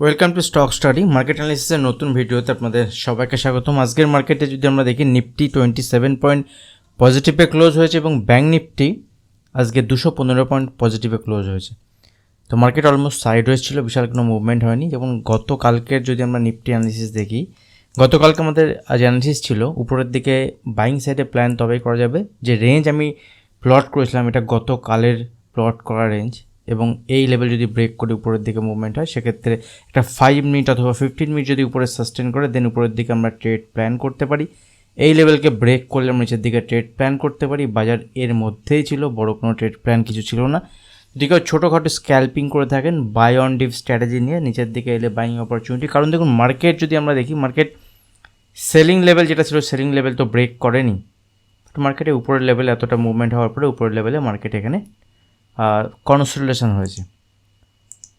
Welcome to stock study market অ্যানালিসিসের নতুন ভিডিওতে আপনাদের সবাইকে স্বাগতম। আজকের মার্কেটে যদি আমরা দেখি নিফটি টোয়েন্টি সেভেন পয়েন্ট পজিটিভে ক্লোজ হয়েছে এবং ব্যাঙ্ক নিফটি আজকে দুশো পনেরো পয়েন্ট পজিটিভে ক্লোজ হয়েছে। তো মার্কেট অলমোস্ট সাইড ছিল, বিশাল কোনো মুভমেন্ট হয়নি যেমন গতকালকের যদি আমরা নিফটি অ্যানালিসিস দেখি, গতকালকে আমাদের আজ অ্যানালিসিস ছিল, উপরের দিকে বাইং সাইডে প্ল্যান তবেই করা যাবে। যে রেঞ্জ আমি প্লট করেছিলাম, এটা গতকালের প্লট করা রেঞ্জ এবং এই লেভেল যদি ব্রেক করে উপরের দিকে মুভমেন্ট হয়, সেক্ষেত্রে একটা ফাইভ মিনিট অথবা ফিফটিন মিনিট যদি উপরে সাস্টেন করে দেন উপরের দিকে আমরা ট্রেড প্ল্যান করতে পারি। এই লেভেলকে ব্রেক করলে আমরা নিচের দিকে ট্রেড প্ল্যান করতে পারি। বাজার এর মধ্যেই ছিল, বড় কোনো ট্রেড প্ল্যান কিছু ছিল না। যদি কেউ ছোটোখাটো স্ক্যাল্পিং করে থাকেন বাই অন ডিপ স্ট্র্যাটেজি নিয়ে নিচের দিকে এলে বাইং অপরচুনিটি কারণ দেখুন মার্কেট যদি আমরা দেখি মার্কেট সেলিং লেভেল যেটা ছিল সেলিং লেভেল তো ব্রেক করেনি। মার্কেটে উপরের লেভেলে এতটা মুভমেন্ট হওয়ার পরে, উপরের লেভেলে মার্কেট এখানে কনসোলেশন হয়েছে।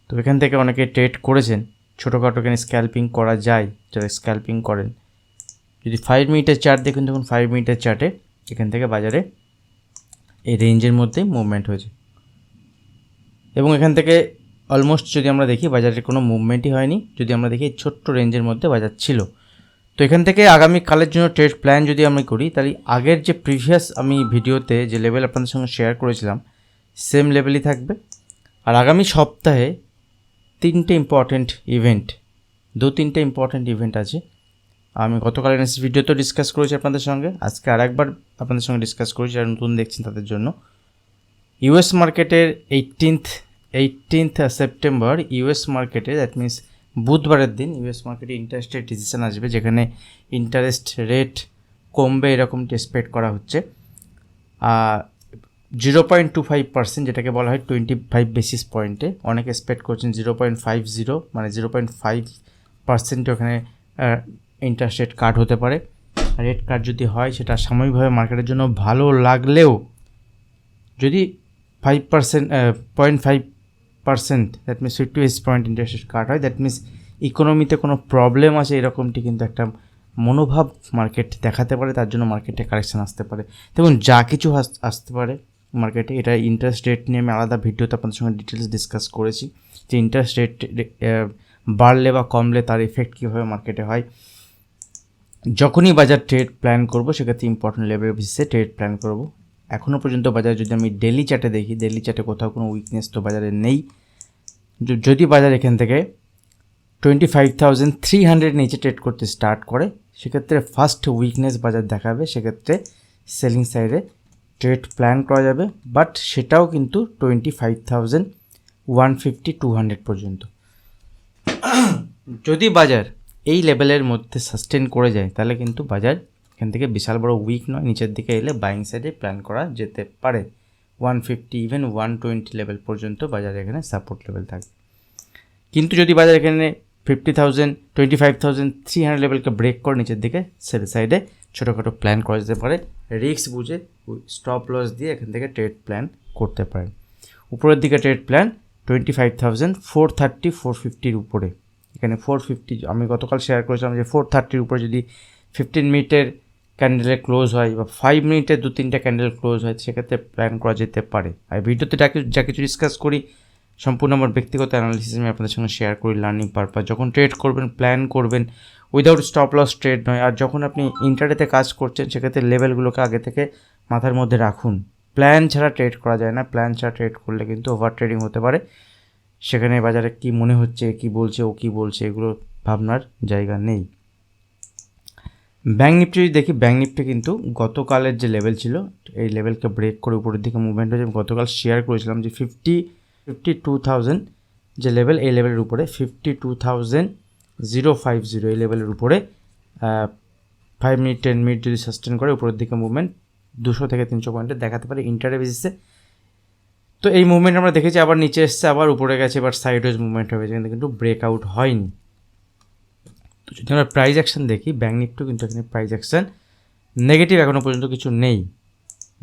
তো এখান থেকে অনেকে ট্রেড করেছেন। ছোটোখাটো এখানে স্ক্যাল্পিং করা যায়, যারা স্ক্যাল্পিং করেন। যদি ফাইভ মিনিটের চার্ট দেখুন তখন ফাইভ মিনিটের চার্টে এখান থেকে বাজারে এই রেঞ্জের মধ্যেই মুভমেন্ট হয়েছে। এবং এখান থেকে অলমোস্ট যদি আমরা দেখি, বাজারে কোনো মুভমেন্টই হয়নি। যদি আমরা দেখি, ছোট্ট রেঞ্জের মধ্যে বাজার ছিল। তো এখান থেকে আগামী কালের জন্য ট্রেড প্ল্যান যদি আমি করি, তাহলে আগের যে প্রিভিয়াস আমি ভিডিওতে যে লেভেল আপনাদের সঙ্গে শেয়ার করেছিলাম সেম লেভেলই থাকবে। আর আগামী সপ্তাহে তিনটে ইম্পর্ট্যান্ট ইভেন্ট দু তিনটে ইম্পর্ট্যান্ট ইভেন্ট আছে। আমি গতকাল এনএসি ভিডিওতেও ডিসকাস করেছি আপনাদের সঙ্গে। আজকে আর একবার আপনাদের সঙ্গে ডিসকাস করেছি যারা নতুন দেখছেন তাদের জন্য। ইউএস মার্কেটের এইটিনথ এইটিনথ সেপ্টেম্বর ইউএস মার্কেটে দ্যাট মিন্স বুধবারের দিন ইউএস মার্কেটে ইন্টারেস্ট রেট ডিসিশন আসবে, যেখানে ইন্টারেস্ট রেট কমবে এরকমটি এক্সপেক্ট করা হচ্ছে। Zero point two five percent যেটাকে বলা হয় টোয়েন্টি ফাইভ বেসিস পয়েন্টে অনেক এক্সপেক্ট করছেন জিরো পয়েন্ট ফাইভ জিরো মানে জিরো পয়েন্ট ফাইভ পার্সেন্টে ওখানে ইন্টারেস্ট রেট কাট হতে পারে। রেট কাট যদি হয়, সেটা সাময়িকভাবে মার্কেটের জন্য ভালো লাগলেও, যদি five percent point five percent that means fifty basis point interest rate cut হয় দ্যাট মিনস ইকোনমিতে কোনো প্রবলেম আছে, এরকমটি কিন্তু একটা মনোভাব মার্কেট দেখাতে পারে, তার জন্য মার্কেটে কারেকশান আসতে পারে। দেখুন, যা কিছু আসতে পারে মার্কেটে এটা ইন্টারেস্ট রেট নিয়ে আমি আলাদা ভিডিওতে আপনাদের সঙ্গে ডিটেলস ডিসকাস করেছি যে ইন্টারেস্ট রেট বাড়লে বা কমলে তার এফেক্ট কীভাবে মার্কেটে হয়। যখনই বাজার ট্রেড প্ল্যান করব, সেক্ষেত্রে ইম্পর্টেন্ট লেভেল বেসিসে ট্রেড প্ল্যান করব। এখনও পর্যন্ত বাজার যদি আমি ডেলি চার্টে দেখি ডেলি চার্টে কোথাও কোনো উইকনেস তো বাজারে নেই। যদি বাজার এখান থেকে twenty five thousand three hundred নিচে ট্রেড করতে স্টার্ট করে, সেক্ষেত্রে ফার্স্ট উইকনেস বাজার দেখাবে, সেক্ষেত্রে সেলিং সাইডে ট্রেড প্ল্যান করা যাবে বাট সেটাও কিন্তু twenty five thousand one fifty two hundred পর্যন্ত। যদি বাজার এই লেভেলের মধ্যে সাস্টেন করে যায়, তাহলে কিন্তু বাজার এখান থেকে বিশাল বড় উইক নয়, নিচের দিকে এলে বাইং সাইডে প্ল্যান করা যেতে পারে। One fifty even one twenty level পর্যন্ত বাজার এখানে সাপোর্ট লেভেল থাকবে। কিন্তু যদি বাজার এখানে fifty thousand twenty five thousand three hundred লেভেলকে break করে নিচের দিকে সেল সাইডে ছোটোখাটো প্ল্যান করা যেতে পারে রিক্স বুঝে স্টপ লস দিয়ে এখান থেকে ট্রেড প্ল্যান করতে পারেন। উপরের দিকে trade plan twenty five thousand four thirty four ফিফটির উপরে। এখানে ফোর ফিফটি আমি গতকাল শেয়ার করেছিলাম যে ফোর থার্টির উপরে যদি ফিফটিন মিনিটের ক্যান্ডেলে ক্লোজ হয় বা ফাইভ মিনিটে দু তিনটা ক্যান্ডেল ক্লোজ হয়, সেক্ষেত্রে প্ল্যান করা যেতে পারে। আর ভিডিওতে যা কিছু ডিসকাস করি সম্পূর্ণ আমার ব্যক্তিগত অ্যানালিসিস আমি আপনাদের সঙ্গে শেয়ার করি লার্নিং পারপাস যখন ট্রেড করবেন প্ল্যান করবেন উইদাউট স্টপ লস ট্রেড নয়। আর যখন আপনি ইন্টারনেটে কাজ করছেন, সেক্ষেত্রে লেভেলগুলোকে আগে থেকে মাথার মধ্যে রাখুন। প্ল্যান ছাড়া ট্রেড করা যায় না। প্ল্যান ছাড়া ট্রেড করলে কিন্তু ওভার ট্রেডিং হতে পারে। সেখানে বাজারে কি মনে হচ্ছে, কি বলছে, ও কি বলছে, এগুলো ভাবনার জায়গা নেই। ব্যাঙ্ক নিফটি যদি দেখি ব্যাঙ্ক নিফটি কিন্তু গতকালের যে লেভেল ছিল, এই লেভেলকে ব্রেক করে উপরের দিকে মুভমেন্ট হয়েছে। গতকাল শেয়ার করেছিলাম যে ফিফটি ফিফটি টু থাউজেন্ড যে লেভেল এই লেভেলের উপরে fifty two thousand zero five zero এই লেভেলের উপরে ফাইভ মিনিট টেন মিনিট যদি সাস্টেন করে, উপরের দিকে মুভমেন্ট দুশো থেকে তিনশো পয়েন্টে দেখাতে পারে ইন্টারে বেসিসে তো এই মুভমেন্ট আমরা দেখেছি, আবার নিচে এসছে, আবার উপরে গেছে, এবার সাইডওয়েজ মুভমেন্ট হবে কিন্তু কিন্তু ব্রেকআউট হয়নি। তো যদি আমরা প্রাইজ অ্যাকশন দেখি ব্যাঙ্ক নিফটিও কিন্তু এখানে প্রাইজ অ্যাকশন নেগেটিভ এখনও পর্যন্ত কিছু নেই।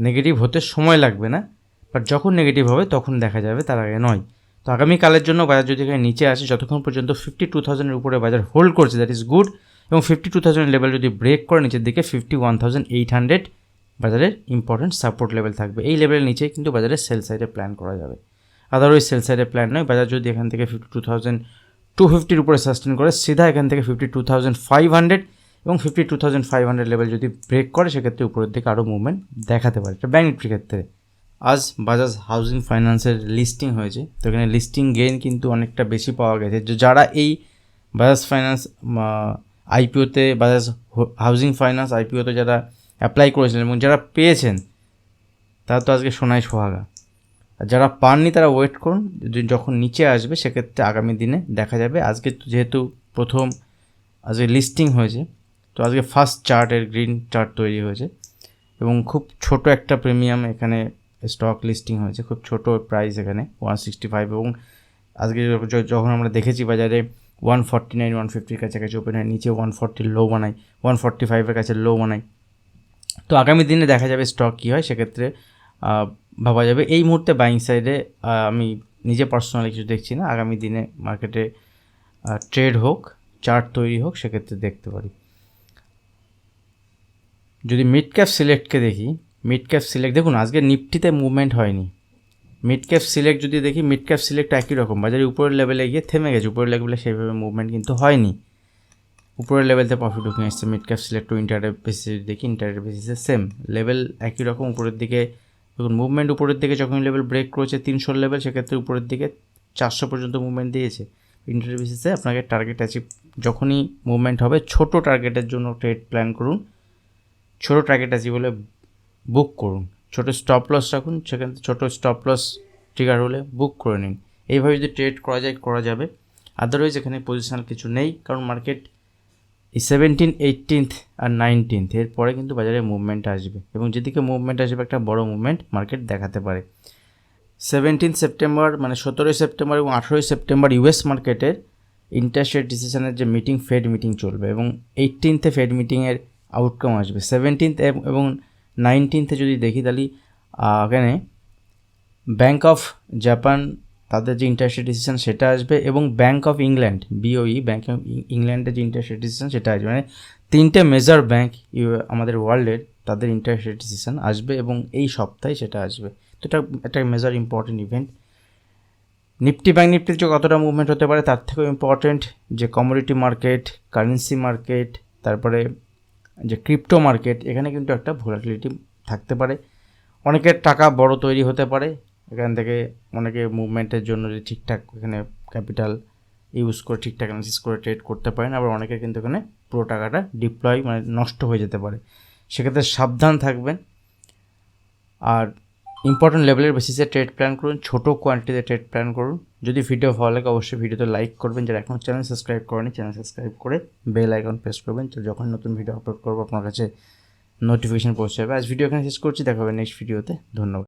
নেগেটিভ হতে সময় লাগবে না। বাট যখন নেগেটিভ হবে, তখন দেখা যাবে তার আগে নয়। তো আগামীকালের জন্য বাজার যদি এখানে নিচে আসে, যতক্ষণ পর্যন্ত ফিফটি টু থাউজেন্ডের উপরে বাজার হোল্ড করছে দ্যাট ইজ গুড এবং ফিফটি টু থাউজেন্ড লেভেল যদি ব্রেক করে নিচের দিকে fifty one thousand eight hundred বাজারের ইম্পর্টেন্ট সাপোর্ট লেভেল থাকবে। এই লেভেলের নিচে কিন্তু বাজারের সেল সাইডে প্ল্যান করা যাবে। আদারওয়াইজ সেল সাইডে প্ল্যান নয়, বাজার যদি এখান থেকে ফিফটি টু থাউজেন্ড টু ফিফটির উপরে সাস্টেন করে, সিধা এখান থেকে fifty two thousand five hundred এবং fifty two thousand five hundred level যদি ব্রেক করে, সেক্ষেত্রে উপরের দিকে আরও মুভমেন্ট দেখাতে পারে। এটা ব্যাঙ্ক নিফটির ক্ষেত্রে। আজ বাজাজ হাউজিং ফাইন্যান্সের লিস্টিং হয়েছে। তো এখানে লিস্টিং গেইন কিন্তু অনেকটা বেশি পাওয়া গেছে। যারা এই বাজাজ ফাইন্যান্স আইপিওতে বাজাজ হাউজিং ফাইন্যান্স আইপিওতে যারা অ্যাপ্লাই করেছিলেন এবং যারা পেয়েছেন, তারা তো আজকে সোনায় সোহাগা। আর যারা পাননি তারা ওয়েট করুন যখন নিচে আসবে সেক্ষেত্রে আগামী দিনে দেখা যাবে। আজকে যেহেতু প্রথম আজকে লিস্টিং হয়েছে, তো আজকে ফার্স্ট চার্টের গ্রিন চার্ট তৈরি হয়েছে। এবং খুব ছোট একটা প্রিমিয়াম এখানে স্টক লিস্টিং হয়েছে, খুব ছোট প্রাইস এখানে ওয়ান সিক্সটি ফাইভ এবং আজকে যখন আমরা দেখেছি বাজারে ওয়ান ফর্টি নাইন ওয়ান ফিফটির কাছাকাছি ওপেন হয়, নিচে ওয়ান ফর্টির লো বানাই ওয়ান ফর্টি ফাইভের কাছে লো বানাই তো আগামী দিনে দেখা যাবে স্টক কী হয়, সেক্ষেত্রে ভাবা যাবে। এই মুহূর্তে বাইং সাইডে আমি নিজে পার্সোনালি কিছু দেখছি না, আগামী দিনে মার্কেটে ট্রেড হোক চার্ট তৈরি হোক, সেক্ষেত্রে দেখতে পারি। যদি মিড ক্যাপ সিলেক্টকে দেখি মিড ক্যাপ সিলেক্ট দেখুন, আজকে নিফটিতে মুভমেন্ট হয়নি। মিড ক্যাপ সিলেক্ট যদি দেখি মিড ক্যাপ সিলেক্ট একই রকম। বাজারে উপরের লেভেলে গিয়ে থেমে গেছে। উপরের লেভেলে সেইভাবে মুভমেন্ট কিন্তু হয়নি। উপরের লেভেলতে প্রফিট বুকিং আসছে। Mid cap select to intraday বেসিসে দেখি ইন্টারডে বেসিসে সেম লেভেল একই রকম উপরের দিকে। দেখুন মুভমেন্ট উপরের দিকে যখন লেভেল ব্রেক করেছে তিনশো লেভেল সেক্ষেত্রে উপরের দিকে চারশো পর্যন্ত মুভমেন্ট দিয়েছে। ইন্টারডে বেসিসে আপনাকে টার্গেট অ্যাচিভ যখনই মুভমেন্ট হবে, ছোট টার্গেটের জন্য ট্রেড প্ল্যান করুন। ছোট টার্গেট অ্যাচিভ হলে বুক করুন। ছোটো স্টপ লস রাখুন, সেখান থেকে ছোটো স্টপ লস ট্রিগার হলে বুক করে নিন। এইভাবে যদি ট্রেড করা যায়, করা যাবে। আদারওয়াইজ এখানে পজিশনাল কিছু নেই, কারণ মার্কেট এই সেভেন্টিন এইটিনথ আর নাইনটিনথ এরপরে কিন্তু বাজারে মুভমেন্ট আসবে এবং যেদিকে মুভমেন্ট আসবে, একটা বড় মুভমেন্ট মার্কেট দেখাতে পারে। সেভেন্টিন সেপ্টেম্বর মানে সতেরোই সেপ্টেম্বর এবং আঠেরোই সেপ্টেম্বর ইউএস মার্কেটের ইন্টারেস্ট ডিসিশনের যে মিটিং ফেড মিটিং চলবে এবং এইটিনথে ফেড মিটিংয়ের আউটকাম আসবে। সেভেন্টিনথ এবং নাইনটিনথে যদি দেখি তাহলে এখানে ব্যাঙ্ক অফ জাপান তাদের যে ইন্টারেস্ট ডিসিশন সেটা আসবে এবং Bank of England BOE Bank of ইংল্যান্ডের যে ইন্টারেস্ট ডিসিশন সেটা আসবে। মানে তিনটে মেজর ব্যাঙ্ক আমাদের ওয়ার্ল্ডের তাদের ইন্টারেস্ট ডিসিশন আসবে এবং এই সপ্তাহে সেটা আসবে। তো এটা একটা major important event Nifty bank নিফটির যে কতটা মুভমেন্ট হতে পারে? তার থেকেও ইম্পর্টেন্ট যে কমোডিটি মার্কেট কারেন্সি মার্কেট তারপরে যে ক্রিপ্টো মার্কেট এখানে কিন্তু একটা ভোলাটিলিটি থাকতে পারে। অনেকের টাকা বড় তৈরি হতে পারে। এখান থেকে অনেকে মুভমেন্টের জন্য যে ঠিকঠাক এখানে ক্যাপিটাল ইউজ করে, ঠিকঠাক অ্যানালিসিস করে ট্রেড করতে পারেন। আবার অনেকে কিন্তু এখানে পুরো টাকাটা ডিপ্লয় মানে নষ্ট হয়ে যেতে পারে। সেক্ষেত্রে সাবধান থাকবেন। আর ইম্পর্টেন্ট লেভেলের বেসিসে ট্রেড প্ল্যান করুন, ছোটো কোয়ান্টিতে ট্রেড প্ল্যান করুন। যদি ভিডিও ভালো লাগে, অবশ্যই ভিডিওতে লাইক করবেন। যারা এখন চ্যানেল সাবস্ক্রাইব করেনি চ্যানেল সাবস্ক্রাইব করে বেল আইকন প্রেস করবেন। তো যখন নতুন ভিডিও আপলোড করব, আপনার কাছে নোটিফিকেশান পৌঁছে যাবে। আজ ভিডিও এখানে শেষ করছি, দেখা হবে নেক্সট ভিডিওতে ধন্যবাদ।